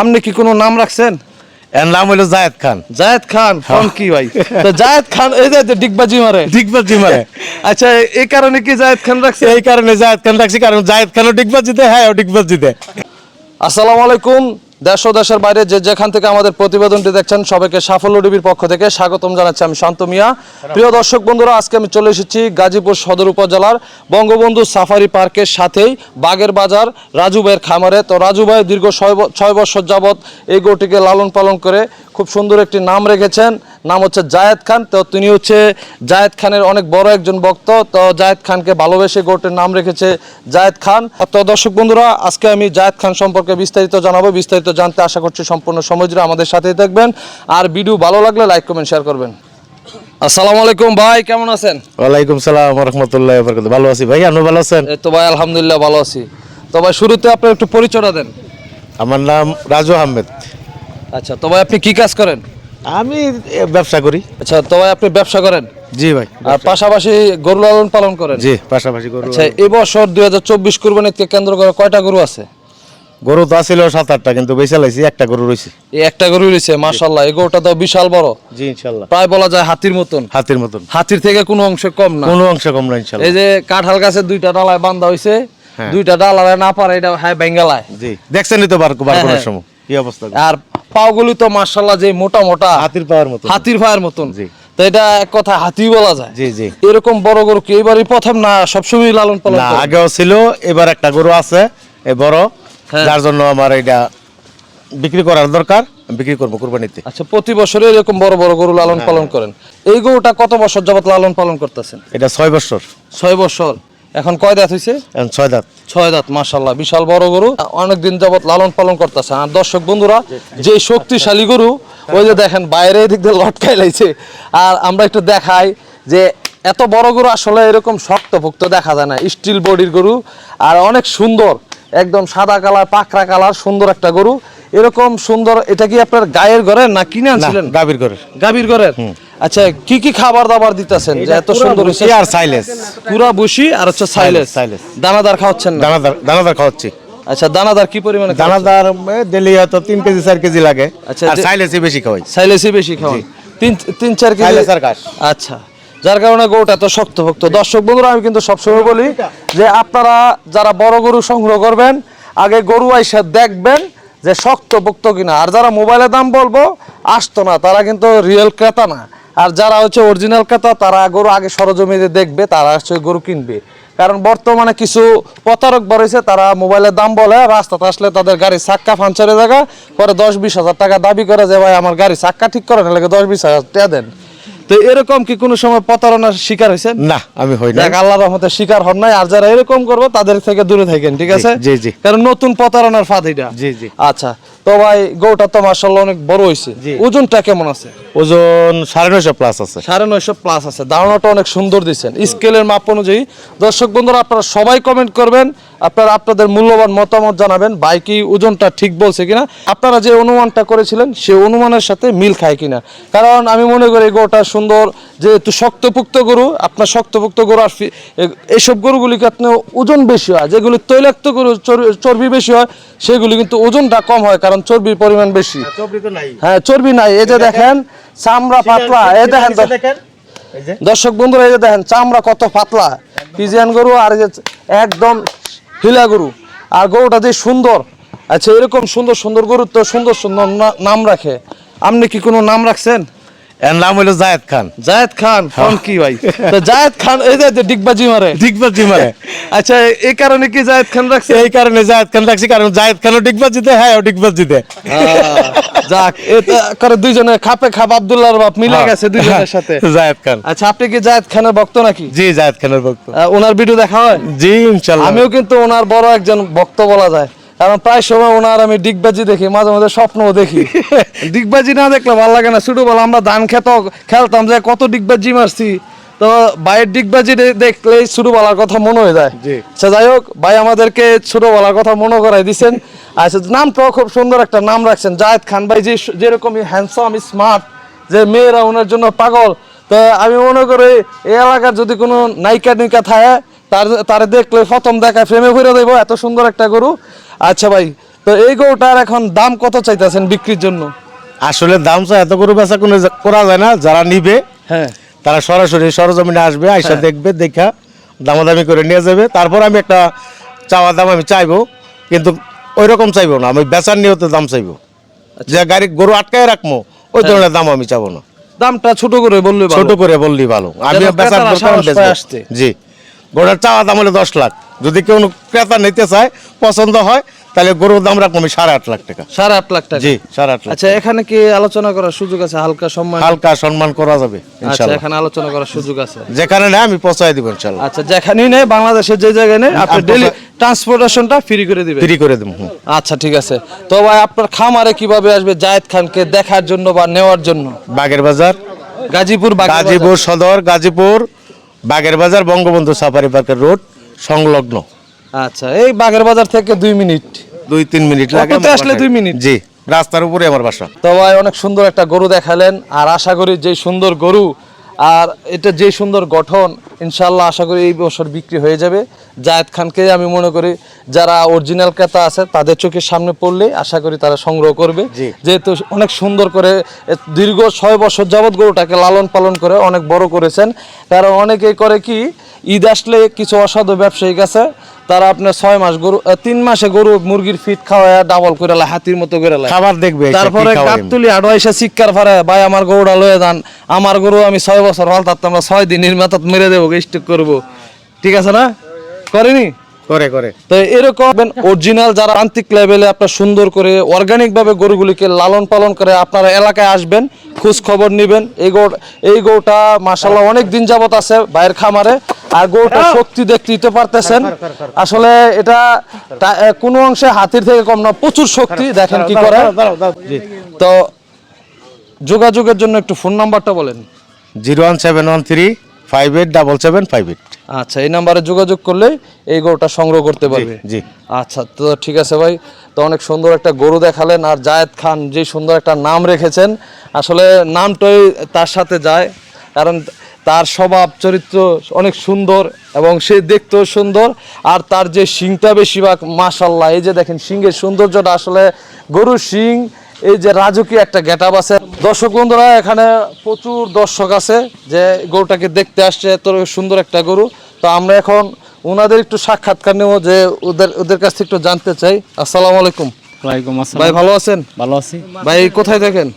আপনি কি কোনো নাম রাখছেন? এর নাম হলো জায়েদ খান। জায়েদ খান? ফোন কি ভাই? তো জায়েদ খান এই যে যে ডিগবাজি মারে। ডিগবাজি মারে। আচ্ছা এই কারণে কি জায়েদ খান রাখছে এই কারণে জায়েদ খান রাখছি কারণ জায়েদ খানও ডিগবাজি দেয় হ্যাঁ ডিগবাজি দেয় আসসালামু আলাইকুম। দেশ দেশের বাইরে যে যেখান থেকে আমাদের প্রতিবেদনটি দেখছেন সবাইকে সাফল্য টিভির পক্ষ থেকে স্বাগতম জানাচ্ছি আমি শান্ত মিয়া। প্রিয় দর্শক বন্ধুরা আজকে আমি চলে এসেছি গাজীপুর সদর উপজেলার বঙ্গবন্ধু সাফারি পার্কের সাথেই বাগের বাজার রাজু ভাইয়ের খামারে। তো রাজু ভাই দীর্ঘ ছয় বছর যাবৎ এই গোটিকে লালন পালন করে খুব সুন্দর একটি নাম রেখেছেন। নাম হচ্ছে জায়েদ খান। তো তিনি হচ্ছে জায়েদ খানের অনেক বড় একজন ভক্ত। তো জায়েদ খানকে ভালোবেসে গোটের নাম রেখেছে জায়েদ খান। তো দর্শক বন্ধুরা আজকে আমি জায়েদ খান সম্পর্কে বিস্তারিত জানাব। বিস্তারিত জানতে আশা করছি সম্পূর্ণ সময় জুড়ে আমাদের সাথেই থাকবেন। আর ভিডিও ভালো লাগলে লাইক কমেন্ট শেয়ার করবেন। আসসালামু আলাইকুম ভাই কেমন আছেন? ওয়ালাইকুম সালাম রহমতুল্লাহ ভালো আছি ভাই আপনি ভালো আছেন? এই তো ভাই আলহামদুলিল্লাহ ভালো আছি। তো ভাই শুরুতে আপনার একটু পরিচয়টা দেন। আমার নাম রাজু আহমেদ। আচ্ছা তো ভাই আপনি কি কাজ করেন? আমি ব্যবসা করি। আচ্ছা তো ভাই আপনি ব্যবসা করেন? জি ভাই আর পাশাপাশি গরু লালন পালন করেন? জি পাশাপাশি গরু আচ্ছা এবছর দুই হাজার চব্বিশ কুরবানিকে কেন্দ্র করে কয়টা গরু আছে? গরু তো আছিল সাত আটটা কিন্তু বেঁচে লাইছি একটা গরু রয়েছে এই একটা গরু রয়েছে মাশাল্লাহ এই গরুটা তো বিশাল বড়। জি ইনশাল্লাহ প্রায় বলা যায় হাতির মতন। হাতির মতন। হাতির থেকে কোনো অংশে কম না। কোনো অংশ কম না ইনশাল্লাহ এই যে কাঁঠাল গাছের দুইটা ডালায় বান্ধা হয়েছে হ্যাঁ। দুইটা ডালায় না পারে এটা হ্যাঁ বেঙ্গালায়। জি দেখছেনই তো বার বার হ্যাঁ, করার হ্যাঁ। সময়। কি অবস্থা? আর পাওগুলি তো মাশাল্লাহ যে মোটা মোটা হাতির পাওয়ার মতো হাতির পায়ের মতন। জি। তো এটা এক কথা হাতি বলা যায়। জি জি। এরকম বড় গরু কি এবারই প্রথম না সবসময় লালন পালন না আগেও ছিল এবার একটা গরু আছে এ বড়। হ্যাঁ। যার জন্য আমার এটা বিক্রি করার দরকার বিক্রি করব কুরবানিতে। আচ্ছা প্রতি বছরে এরকম বড় বড় গরু লালন হ্যাঁ, পালন করেন। এই গরুটা কত বছর যাবত লালন পালন করতেছেন? এটা ছয় বছর। ছয় বছর। এখন কয় দাঁত হয়েছে এখন ছয় দাঁত। ছয় দাঁত মাশাল্লাহ বিশাল বড় গরু। অনেক দিন যাবত লালন পালন করতেছে। আর দর্শক বন্ধুরা যে শক্তিশালী গরু ওই যে দেখেন বাইরে এদিক দিয়ে লটকাই লাইছে। আর আমরা একটু দেখাই যে এত বড় গরু আসলে এরকম শক্তভুক্ত দেখা যায় না। স্টিল বডির গরু আর অনেক সুন্দর একদম সাদা কালার পাকড়া কালার সুন্দর একটা গরু। এরকম সুন্দর এটা কি আপনার গায়ের ঘরে না কিনে আনছিলেন? গাভীর করে গাভীর ঘরের? আচ্ছা কি কি খাবার দাবার দিতেছেন? যে এত সুন্দর হয়েছে আর সাইলেস। পুরা বসি আর হচ্ছে সাইলেস সাইলেস। দানাদার খাওয়াচ্ছেন না? দানাদার দানাদার খাওয়াচ্ছি। আচ্ছা দানাদার কি পরিমাণে দানাদার ডেলি হয়তো তিন কেজি চার কেজি লাগে। আচ্ছা, আর সাইলেসই বেশি খাওয়াই। সাইলেসই বেশি খাওয়াই তিন তিন চার কেজি? সাইলেস আর ঘাস। আচ্ছা যার কারণে গরুটা এত শক্ত শক্তভক্ত দর্শক বন্ধুরা আমি কিন্তু সবসময় বলি যে আপনারা যারা বড় গরু সংগ্রহ করবেন আগে গরু আইসা দেখবেন যে শক্তভক্ত কিনা। আর যারা মোবাইলে দাম বলব আসতো না তারা কিন্তু রিয়েল ক্রেতা না। আর যারা হচ্ছে অরিজিনাল ক্রেতা, তারা গরু আগে সরজমিনে দেখবে, তারা হচ্ছে গরু কিনবে। কারণ বর্তমানে কিছু প্রতারক বড়েছে তারা মোবাইলের দাম বলে, রাস্তাতে আসলে তাদের গাড়ি চাক্কা ফাঞ্চারে জায়গা পরে দশ বিশ হাজার টাকা দাবি করে যে, ভাই, আমার গাড়ি সাক্কা ঠিক করেন লাগে দশ বিশ হাজার টাকা দেন। তো এরকম কি কোনো সময় প্রতারণার শিকার হয়েছেন না আমি হই না আল্লাহ রহমতে শিকার হন নাই আর যারা এরকম করব তাদের থেকে দূরে থাকেন ঠিক আছে? জি, জি। কারণ নতুন প্রতারণার ফাঁদ এটা। জি, জি। আচ্ছা তো ভাই গৌটা তো মার্শাল্লাহ অনেক বড় হয়েছে। ওজনটা কেমন আছে? ওজন সাড়ে নয়শো প্লাস আছে। সাড়ে নয়শো প্লাস আছে। ধারণাটা অনেক সুন্দর দিচ্ছেন স্কেলের মাপ অনুযায়ী। দর্শক বন্ধুরা আপনারা সবাই কমেন্ট করবেন। আপনারা আপনাদের মূল্যবান মতামত জানাবেন ভাই কি ওজনটা ঠিক বলছে কিনা? আপনারা যে অনুমানটা করেছিলেন সেই অনুমানের সাথে মিল খায় কিনা? কারণ আমি মনে করি গরুটা সুন্দর যেহেতু শক্তপুক্ত গরু আপনার শক্তপুক্ত গরু আর এইসব গরুগুলিকে আপনার ওজন বেশি হয় যেগুলি তৈলাক্ত গরু চর্বি বেশি হয় সেগুলি কিন্তু ওজনটা কম হয় কারণ চর্বির পরিমাণ বেশি। হ্যাঁ চর্বি নাই। এই যে দেখেন চামড়া পাতলা। এই দেখেন দর্শক বন্ধুরা এই যে দেখেন চামড়া কত পাতলা। পিজিয়ান গরু আর একদম হিলা গরু। আর গরুটা যে সুন্দর আচ্ছা এরকম সুন্দর সুন্দর গরুর তো সুন্দর সুন্দর নাম রাখে। আপনি কি কোনো নাম রাখছেন? এর নাম হলো জায়েদ খান। জায়েদ খান কোন কি ভাই? তো জায়েদ খান এই যে ডিগবাজি মারে। ডিগবাজি মারে। আচ্ছা এই কারণে কি জায়েদ খান রাখছে? এই কারণে জায়েদ খান রাখছি কারণ জায়েদ খানও ডিগবাজি দেয় হ্যাঁ ডিগবাজি দেয় যাক এটা করে দুইজনে খাপে খাপ আব্দুল্লাহর বাপ মিলে গেছে দুইজনের সাথে। জায়েদ খান। আচ্ছা আপনি কি জায়েদ খানের ভক্ত নাকি? জি জায়েদ খানের ভক্ত। ওনার ভিডিও দেখা হয়? জি ইনশাল্লাহ। আমিও কিন্তু ওনার বড় একজন ভক্ত বলা যায়। কারণ প্রায় সময় ওনার আমি ডিগবাজি দেখি মাঝে মাঝে স্বপ্নও দেখি। ডিগবাজি না দেখলে ভালো লাগে না। ছোটবেলা আমরা ধান খেত খেলতাম যে কত ডিগবাজি মারছি। তো ভাইয়ের ডিগবাজি দে- দেখলেই ছোটবেলার কথা মনে হয়ে যায়। আচ্ছা যাই হোক ভাই আমাদেরকে ছোটবেলার কথা মনে করাই দিচ্ছেন আচ্ছা নামটাও খুব সুন্দর একটা নাম রাখছেন জায়েদ খান। ভাই যে যেরকম হ্যান্ডসাম স্মার্ট যে মেয়েরা ওনার জন্য পাগল তো আমি মনে করি এই এলাকার যদি কোনো নায়িকা নিকা থাকে তার তারে দেখলে প্রথম দেখা ফ্রেমে ঘুরে দেবো এত সুন্দর একটা গরু। আচ্ছা ভাই তো এই গরুটার এখন দাম কত চাইতেছেন বিক্রির জন্য? আসলে দাম চা এত গরু বেচা কোনো করা যায় না যারা নিবে হ্যাঁ। তারা সরাসরি সরজমিনে আসবে আইসা হ্যাঁ। দেখবে দেখা দামাদামি করে নিয়ে যাবে। তারপর আমি একটা চাওয়া দাম আমি চাইব কিন্তু ওই রকম চাইব না আমি বেচার নিয়তে দাম চাইব। আচ্ছা। যে গাড়ি গরু আটকায় রাখব হ্যাঁ। ওই ধরনের দাম আমি চাবো না। দামটা ছোট করে বললে ছোট করে বললি ভালো। আমি বেচার। জি। গরুর চাওয়া দাম হলে দশ লাখ। যদি কেউ ক্রেতা নিতে চায় পছন্দ হয় তাহলে গরুর দাম রাখব সাড়ে আট লাখ টাকা। সাড়ে আট লাখ টাকা? জি সাড়ে আট লাখ আচ্ছা এখানে কি আলোচনা করার সুযোগ আছে? হালকা সম্মান? হালকা সম্মান করা যাবে আচ্ছা এখানে আলোচনা করার সুযোগ আছে। যেখানে নেয় আমি পৌঁছায় দিব ইনশাল্লাহ। আচ্ছা যেখানেই নেই বাংলাদেশের যে জায়গায় নেই আপনি ডেলি ট্রান্সপোর্টেশনটা ফ্রি করে দিবেন। ফ্রি করে দেবো। আচ্ছা ঠিক আছে। তো ভাই আপনার খামারে কীভাবে আসবে? জায়েদ খানকে দেখার জন্য বা নেওয়ার জন্য? বাগের বাজার গাজীপুর গাজীপুর সদর গাজীপুর বাগের বাজার বঙ্গবন্ধু সাফারি পার্কের রোড সংলগ্ন। আচ্ছা এই বাগের বাজার থেকে দুই মিনিট। দুই তিন মিনিট লাগে আসলে দুই মিনিট? জি রাস্তার উপরে আমার বাসা। তো ভাই অনেক সুন্দর একটা গরু দেখালেন আর আশা করি যে সুন্দর গরু আর এটা যে সুন্দর গঠন ইনশাল্লাহ আশা করি এই বছর বিক্রি হয়ে যাবে। জায়েদ খানকে আমি মনে করি যারা অরিজিনাল ক্রেতা আছে তাদের চোখের সামনে পড়লে আশা করি তারা সংগ্রহ করবে। যেহেতু অনেক সুন্দর করে দীর্ঘ ছয় বছর যাবৎ গরুটাকে লালন পালন করে অনেক বড় করেছেন। কারণ অনেকেই করে কি ঈদ আসলে কিছু অসাধু ব্যবসায়িক আছে তারা আপনার ছয় মাস গরু তিন মাসে গরু মুরগির ফিট খাওয়ায় ডাবল করে হাতির মতো করে খাবার দেখবে তারপরে কাকতুলি আড়ো এসে শিক্ষার ফারে ভাই আমার গরুটা লয়ে যান। আমার গরু আমি ছয় বছর হল তার আমরা ছয় দিনের মাথাত মেরে দেবো স্টিক করব। ঠিক আছে না? করেনি? করে করে। তো এরকম অরিজিনাল যারা প্রান্তিক লেভেলে আপনার সুন্দর করে অর্গানিক ভাবে গরুগুলিকে লালন পালন করে আপনারা এলাকায় আসবেন খোঁজ খবর নেবেন। এই গরু এই গরুটা মাসাল্লাহ অনেক দিন যাবত আছে বাইরের খামারে। আর গরুটা শক্তি দেখতে দিতে পারতেছেন। আসলে এটা কোনো অংশে হাতির থেকে কম না প্রচুর শক্তি। দেখেন কি করে। তো যোগাযোগের জন্য একটু ফোন নাম্বারটা বলেন। Zero one seven one three five eight double seven five eight আচ্ছা এই নাম্বারে যোগাযোগ করলে এই গরুটা সংগ্রহ করতে পারবে? জি। আচ্ছা তো ঠিক আছে ভাই তো অনেক সুন্দর একটা গরু দেখালেন আর জায়েদ খান যে সুন্দর একটা নাম রেখেছেন। আসলে নামটাই তার সাথে যায় কারণ তার স্বভাব চরিত্র অনেক সুন্দর এবং সে দেখতেও সুন্দর আর তার যে শিংটা বেশিরভাগ মাশাল্লাহ এই যে দেখেন শিংয়ের সৌন্দর্যটা আসলে গরুর শিং এই যে রাজকীয় একটা গেটআপ আছে। দর্শক বন্ধুরা এখানে প্রচুর দর্শক আছে যে গরুটাকে দেখতে আসছে এত সুন্দর একটা গরু। তো আমরা এখন ওনাদের একটু সাক্ষাৎকার নেব যে ওদের ওদের কাছ থেকে একটু জানতে চাই। আসসালামু আলাইকুম। ওয়ালাইকুম আসসালাম। ভাই ভালো আছেন? ভালো আছি। ভাই কোথায় দেখেন?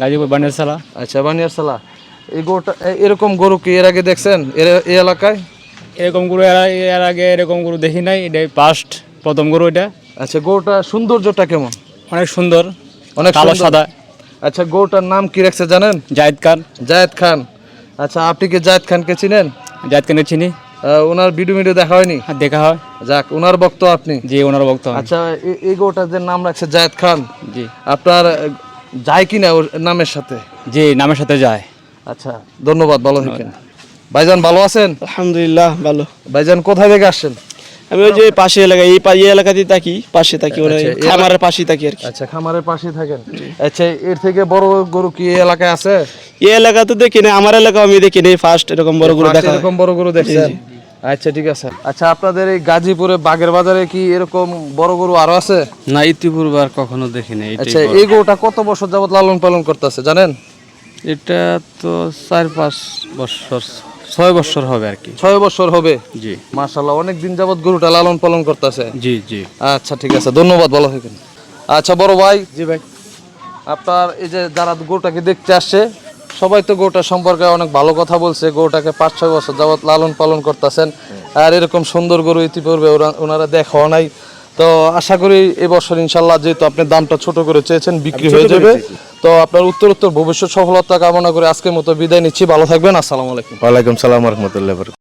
গাজীপুর বানিয়ারসালা আচ্ছা বানিয়ার সালা এই গরুটা এরকম গরু কি এর আগে দেখছেন? এর এই এলাকায়? এরকম গরু এর আগে- এর আগে এরকম গরু দেখি নাই। এটাই ফার্স্ট প্রথম গরু এটা। আচ্ছা গরুটা সৌন্দর্যটা কেমন? অনেক সুন্দর। অনেক কালো সাদা। আচ্ছা গরুটার নাম কি রাখছে জানেন? জায়দ খান। জায়েদ খান। আচ্ছা আপনি কি জায়েদ খানকে চিনেন? জায়দ খানের চিনি। ওনার ভিডিও ভিডিও দেখা হয়নি? দেখা হয়। যাক ওনার বক্ত আপনি। যে ওনার বক্ত আচ্ছা এই গরুটার যে নাম রাখছে জায়েদ খান জি। আপনার যায় কিনা ওর নামের সাথে? যে নামের সাথে যায়। আচ্ছা ধন্যবাদ ভালো থাকেন। ভাইজান ভালো আছেন? আলহামদুলিল্লাহ ভালো। ভাইজান কোথায় থেকে আসছেন? আমি ওই যে পাশে এলাকায় এই পা- এই এলাকাতেই থাকি পাশে থাকি মানে আচ্ছা, এই খামারের পাশেই থাকি আর কি। আচ্ছা খামারের পাশে থাকেন। আচ্ছা এর থেকে বড় গরু কি এই এলাকায় আছে? এই এলাকা তো দেখি না আমার এলাকা আমি দেখি নাই ফার্স্ট এরকম বড় গরু দেখা এরকম বড় গরু দেখছেন? আচ্ছা ঠিক আছে। আচ্ছা আপনাদের এই গাজীপুরে বাগের বাজারে কি এরকম বড় গরু আরও আছে? না ইতিপূর্বে আর কখনো দেখিনি এটাই আচ্ছা এই গরুটা কত বছর যাবত লালন পালন করতেছে জানেন? এটা তো চার পাঁচ বছর ছয় বছর হবে আর কি। ছয় বছর হবে? জি। মাশাল্লাহ অনেক দিন যাবত গরুটা লালন পালন করতেছে। জি জি। আচ্ছা ঠিক আছে ধন্যবাদ ভালো থাকেন। আচ্ছা বড় ভাই। জি ভাই। আপনার এই যে যারা গরুটাকে দেখতে আসছে সবাই তো গরুটা সম্পর্কে অনেক ভালো কথা বলছে গরুটাকে পাঁচ ছয় বছর যাবত লালন পালন করতেছেন। আর এরকম সুন্দর গরু ইতিপূর্বে ওরা- ওনারা দেখাও নাই। তো আশা করি এবছর ইনশাল্লাহ যেহেতু আপনি দামটা ছোট করে চেয়েছেন বিক্রি হয়ে যাবে। তো আপনার উত্তর উত্তর ভবিষ্যৎ সফলতা কামনা করে আজকের মতো বিদায় নিচ্ছি। ভালো থাকবেন আসসালামু আলাইকুম। ওয়ালাইকুম সালাম রহমতুল্লাহ